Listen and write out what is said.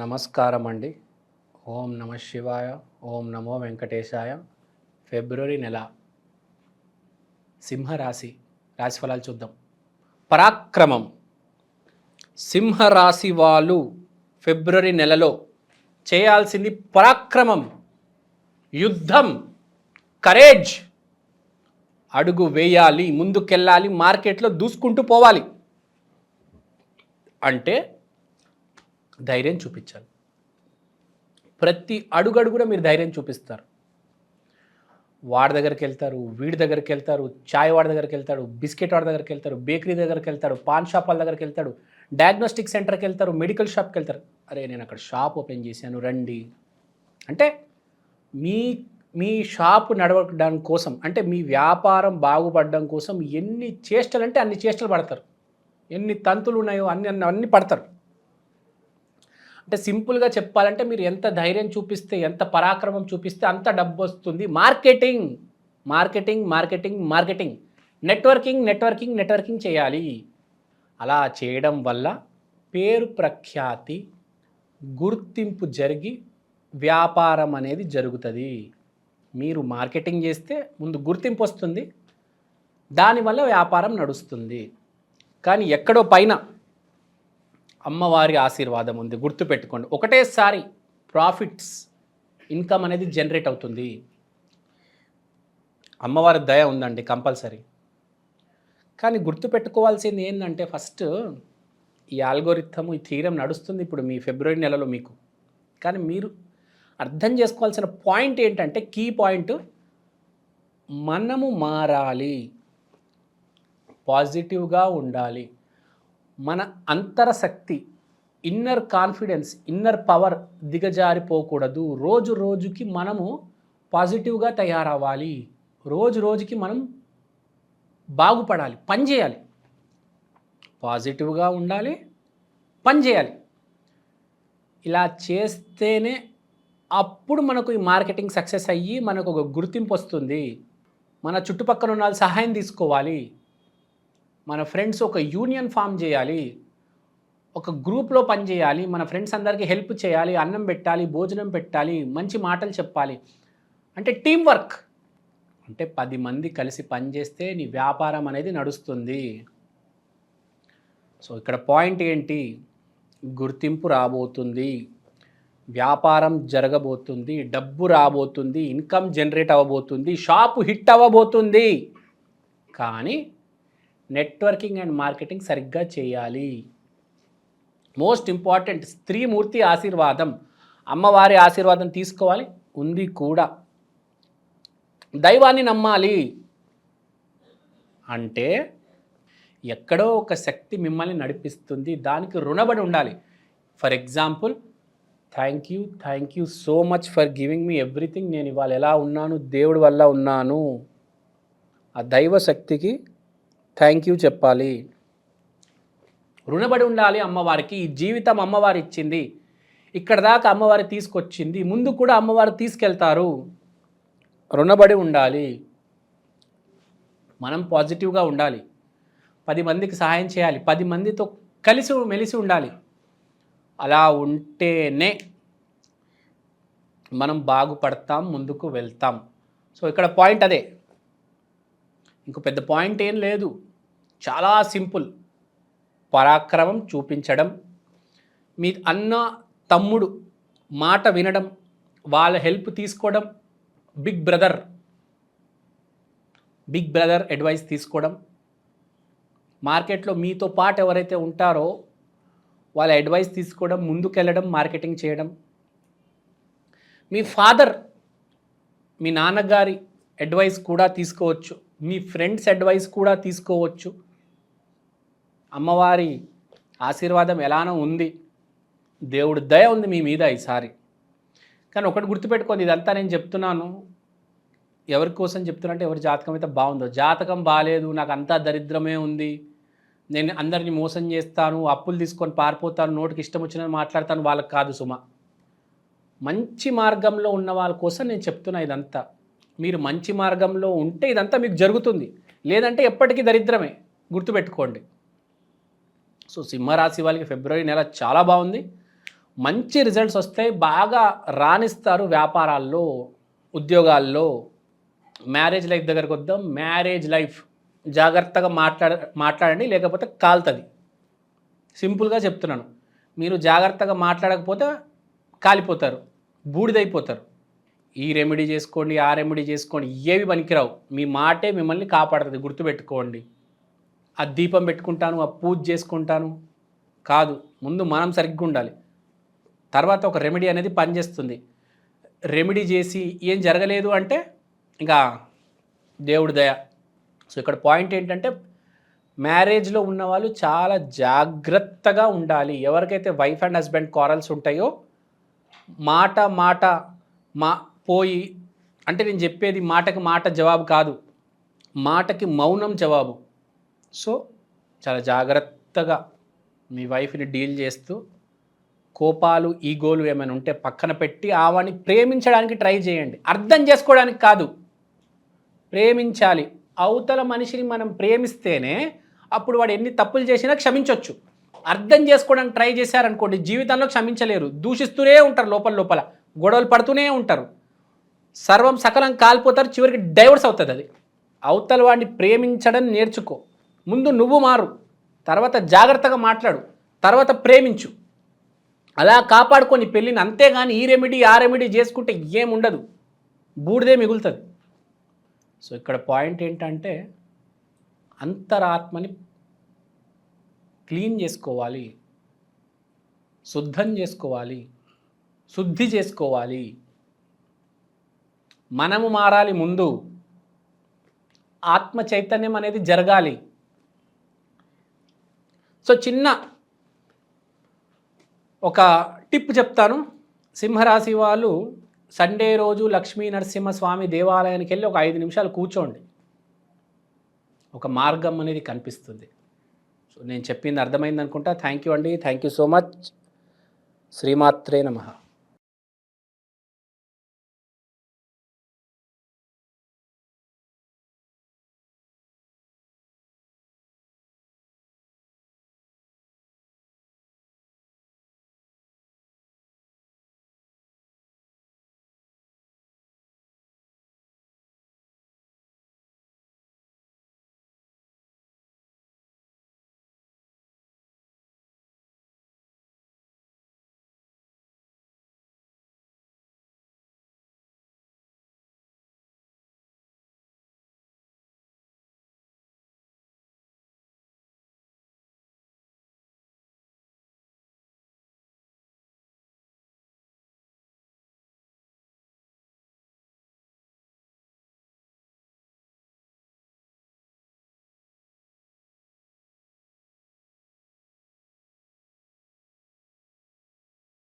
నమస్కారం అండి ఓం నమ శివాయ ఓం నమో వెంకటేశాయ. ఫిబ్రవరి నెల. సింహరాశి రాశి ఫలాలు చూద్దాం. పరాక్రమం. సింహరాశి వాళ్ళు ఫిబ్రవరి నెలలో చేయాల్సింది పరాక్రమం యుద్ధం కరేజ్ అడుగు వేయాలి ముందుకెళ్ళాలి మార్కెట్లో దూసుకుంటూ పోవాలి. అంటే ధైర్యం చూపించాలి. ప్రతి అడుగడుగున మీరు ధైర్యం చూపిస్తారు. వాడి దగ్గరికి వెళ్తారు వీడి దగ్గరికి వెళ్తారు చాయ్ వాడి దగ్గరికి వెళ్తాడు బిస్కెట్ వాడి దగ్గరికి వెళ్తారు బేకరీ దగ్గరికి వెళ్తాడు పాన్ షాప్ వాళ్ళ దగ్గరికి వెళ్తాడు డయాగ్నోస్టిక్ సెంటర్కి వెళ్తారు మెడికల్ షాప్కి వెళ్తారు. అరే నేను అక్కడ షాప్ ఓపెన్ చేశాను రండి. అంటే మీ మీ షాప్ నడవడం కోసం అంటే మీ వ్యాపారం బాగుపడడం కోసం ఎన్ని చేష్టలు అంటే అన్ని చేష్టలు పడతారు. ఎన్ని తంతులు ఉన్నాయో అన్ని అన్ని పడతారు. అంటే సింపుల్గా చెప్పాలంటే మీరు ఎంత ధైర్యం చూపిస్తే ఎంత పరాక్రమం చూపిస్తే అంత డబ్బు వస్తుంది. Marketing marketing marketing marketing. Networking networking networking చేయాలి. అలా చేయడం వల్ల పేరు ప్రఖ్యాతి గుర్తింపు జరిగి వ్యాపారం అనేది జరుగుతుంది. మీరు మార్కెటింగ్ చేస్తే ముందు గుర్తింపు వస్తుంది. దానివల్ల వ్యాపారం నడుస్తుంది. కానీ ఎక్కడో పైన అమ్మవారి ఆశీర్వాదం ఉంది. గుర్తుపెట్టుకోండి. ఒకటేసారి ప్రాఫిట్స్ ఇన్కమ్ అనేది జనరేట్ అవుతుంది. అమ్మవారి దయ ఉందండి కంపల్సరీ. కానీ గుర్తుపెట్టుకోవాల్సింది ఏంటంటే ఫస్ట్ ఈ ఆల్గోరిథము ఈ థీరం నడుస్తుంది ఇప్పుడు మీ ఫిబ్రవరి నెలలో మీకు. కానీ మీరు అర్థం చేసుకోవాల్సిన పాయింట్ ఏంటంటే కీ పాయింట్ మనము మారాలి. పాజిటివ్గా ఉండాలి. మన అంతరశక్తి ఇన్నర్ కాన్ఫిడెన్స్ ఇన్నర్ పవర్ దిగజారిపోకూడదు. రోజు రోజుకి మనము పాజిటివ్గా తయారవ్వాలి. రోజు రోజుకి మనం బాగుపడాలి పని చేయాలి. పాజిటివ్గా ఉండాలి పని చేయాలి. ఇలా చేస్తేనే అప్పుడు మనకు ఈ మార్కెటింగ్ సక్సెస్ అయ్యి మనకు ఒక గుర్తింపు వస్తుంది. మన చుట్టుపక్కల ఉన్న సహాయం తీసుకోవాలి. మన ఫ్రెండ్స్ ఒక యూనియన్ ఫామ్ చేయాలి. ఒక గ్రూప్లో పనిచేయాలి మన ఫ్రెండ్స్ అందరికీ హెల్ప్ చేయాలి. అన్నం పెట్టాలి. భోజనం పెట్టాలి. మంచి మాటలు చెప్పాలి. అంటే టీం వర్క్ అంటే పది మంది కలిసి పనిచేస్తే నీ వ్యాపారం అనేది నడుస్తుంది. సో ఇక్కడ పాయింట్ ఏంటి? గుర్తింపు రాబోతుంది. వ్యాపారం జరగబోతుంది. డబ్బు రాబోతుంది. ఇన్కమ్ జనరేట్ అవ్వబోతుంది. షాపు హిట్ అవ్వబోతుంది. కానీ నెట్వర్కింగ్ అండ్ మార్కెటింగ్ సరిగ్గా చేయాలి. మోస్ట్ ఇంపార్టెంట్ స్త్రీమూర్తి ఆశీర్వాదం. అమ్మవారి ఆశీర్వాదం తీసుకోవాలి. ఉంది కూడా. దైవాన్ని నమ్మాలి. అంటే ఎక్కడో ఒక శక్తి మిమ్మల్ని నడిపిస్తుంది. దానికి రుణబడి ఉండాలి. For example thank you thank you so much for giving me everything నేను ఇవాళ ఎలా ఉన్నాను? దేవుడి వల్ల ఉన్నాను. ఆ దైవ శక్తికి థ్యాంక్ యూ చెప్పాలి. రుణపడి ఉండాలి అమ్మవారికి. ఈ జీవితం అమ్మవారు ఇచ్చింది ఇక్కడ దాకా అమ్మవారి తీసుకొచ్చింది. ముందు కూడా అమ్మవారు తీసుకెళ్తారు. రుణబడి ఉండాలి. మనం పాజిటివ్గా ఉండాలి. పది మందికి సహాయం చేయాలి. పది మందితో కలిసి మెలిసి ఉండాలి. అలా ఉంటేనే మనం బాగుపడతాం ముందుకు వెళ్తాం. సో ఇక్కడ పాయింట్ అదే. ఇంకో పెద్ద పాయింట్ ఏం లేదు. చాలా సింపుల్. పరాక్రమం చూపించడం. మీ అన్న తమ్ముడు మాట వినడం. వాళ్ళ హెల్ప్ తీసుకోవడం. Big brother. Big brother advice తీసుకోవడం. మార్కెట్లో మీతో పాటు ఎవరైతే ఉంటారో వాళ్ళ అడ్వైస్ తీసుకోవడం ముందుకెళ్ళడం మార్కెటింగ్ చేయడం. మీ ఫాదర్ మీ నాన్నగారి అడ్వైస్ కూడా తీసుకోవచ్చు. మీ ఫ్రెండ్స్ అడ్వైస్ కూడా తీసుకోవచ్చు. అమ్మవారి ఆశీర్వాదం ఎలానో ఉంది. దేవుడు దయ ఉంది మీ మీద ఈసారి. కానీ ఒకటి గుర్తుపెట్టుకోండి ఇదంతా నేను చెప్తున్నాను. ఎవరి కోసం చెప్తున్నా అంటే ఎవరి జాతకం అయితే బాగుందో. జాతకం బాగాలేదు నాకు అంతా దరిద్రమే ఉంది. నేను అందరిని మోసం చేస్తాను అప్పులు తీసుకొని పారిపోతాను నోటికి ఇష్టం వచ్చిన మాట్లాడతాను వాళ్ళకి కాదు సుమ. మంచి మార్గంలో ఉన్న వాళ్ళ కోసం నేను చెప్తున్నా ఇదంతా. మీరు మంచి మార్గంలో ఉంటే ఇదంతా మీకు జరుగుతుంది. లేదంటే ఎప్పటికీ దరిద్రమే. గుర్తుపెట్టుకోండి. సో సింహరాశి వాళ్ళకి ఫిబ్రవరి నెల చాలా బాగుంది. మంచి రిజల్ట్స్ వస్తాయి బాగా రాణిస్తారు వ్యాపారాల్లో ఉద్యోగాల్లో. మ్యారేజ్ లైఫ్ దగ్గరకు వద్దాం. మ్యారేజ్ లైఫ్ జాగ్రత్తగా మాట్లాడ మాట్లాడండి. లేకపోతే కాలుతుంది. సింపుల్గా చెప్తున్నాను. మీరు జాగ్రత్తగా మాట్లాడకపోతే కాలిపోతారు. బూడిదైపోతారు. ఈ రెమెడీ చేసుకోండి ఆ రెమెడీ చేసుకోండి ఏవి పనికిరావు. మీ మాటే మిమ్మల్ని కాపాడుతుంది గుర్తుపెట్టుకోండి. ఆ దీపం పెట్టుకుంటాను ఆ పూజ చేసుకుంటాను. కాదు ముందు మనం సరిగ్గా ఉండాలి. తర్వాత ఒక రెమెడీ అనేది పనిచేస్తుంది. రెమెడీ చేసి ఏం జరగలేదు అంటే ఇంకా దేవుడి దయ. సో ఇక్కడ పాయింట్ ఏంటంటే మ్యారేజ్లో ఉన్నవాళ్ళు చాలా జాగ్రత్తగా ఉండాలి. ఎవరికైతే వైఫ్ అండ్ హస్బెండ్ కారల్స్ ఉంటాయో మాట మాట మా పోయి అంటే నేను చెప్పేది మాటకి మాట జవాబు కాదు. మాటకి మౌనం జవాబు. సో చాలా జాగ్రత్తగా మీ వైఫ్ని డీల్ చేస్తూ కోపాలు ఈగోలు ఏమైనా ఉంటే పక్కన పెట్టి ఆవాని ప్రేమించడానికి ట్రై చేయండి. అర్థం చేసుకోవడానికి కాదు. ప్రేమించాలి. అవతల మనిషిని మనం ప్రేమిస్తేనే అప్పుడు వాడు ఎన్ని తప్పులు చేసినా క్షమించవచ్చు అర్థం చేసుకోవడానికి ట్రై చేశారనుకోండి జీవితంలో క్షమించలేరు. దూషిస్తూనే ఉంటారు లోపల లోపల. గొడవలు పడుతూనే ఉంటారు. సర్వం సకలం కాలిపోతారు చివరికి డైవర్స్ అవుతుంది అది. అవతల వాడిని ప్రేమించడం నేర్చుకో. ముందు నువ్వు మారు తర్వాత జాగ్రత్తగా మాట్లాడు తర్వాత ప్రేమించు. అలా కాపాడుకొని పెళ్ళిని అంతేగాని ఈ రెమెడీ ఆ రెమెడీ చేసుకుంటే ఏముండదు. బూడిదే మిగులుతుంది. సో ఇక్కడ పాయింట్ ఏంటంటే అంతరాత్మని క్లీన్ చేసుకోవాలి శుద్ధం చేసుకోవాలి శుద్ధి చేసుకోవాలి. మనము మారాలి ముందు. ఆత్మ చైతన్యం అనేది జరగాలి. సో చిన్న ఒక టిప్ చెప్తాను. సింహరాశి వాళ్ళు సండే రోజు లక్ష్మీ నరసింహస్వామి దేవాలయానికి వెళ్ళి ఒక ఐదు నిమిషాలు కూర్చోండి. ఒక మార్గం అనేది కనిపిస్తుంది. సో నేను చెప్పింది అర్థమైంది అనుకుంటా థ్యాంక్ యూ అండి. Thank you so much. శ్రీమాత్రే నమః.